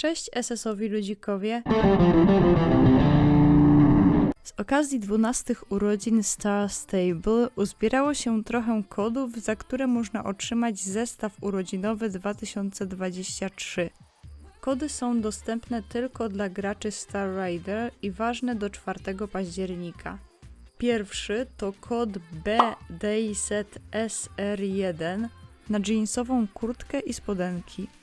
Cześć SS-owi ludzikowie. Z okazji 12 urodzin Star Stable uzbierało się trochę kodów, za które można otrzymać zestaw urodzinowy 2023. Kody są dostępne tylko dla graczy Star Rider i ważne do 4 października. Pierwszy to kod BDaySetSR1 na jeansową kurtkę i spodenki.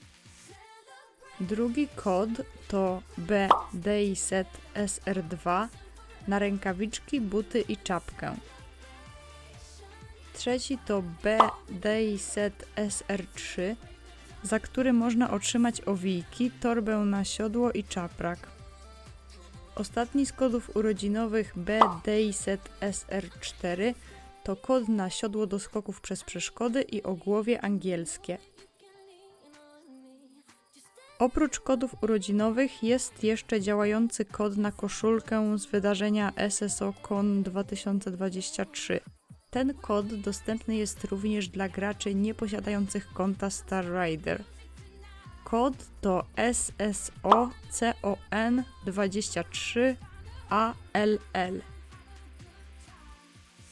Drugi kod to BDaySetSR2 na rękawiczki, buty i czapkę. Trzeci to BDaySetSR3 za który można otrzymać owijki, torbę na siodło i czaprak. Ostatni z kodów urodzinowych BDaySet SR4 to kod na siodło do skoków przez przeszkody i ogłowie angielskie. Oprócz kodów urodzinowych jest jeszcze działający kod na koszulkę z wydarzenia SSO Con 2023. Ten kod dostępny jest również dla graczy nieposiadających konta Star Rider. Kod to SSOCON23ALL.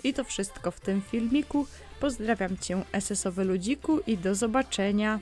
I to wszystko w tym filmiku. Pozdrawiam Cię SS-owy ludziku i do zobaczenia.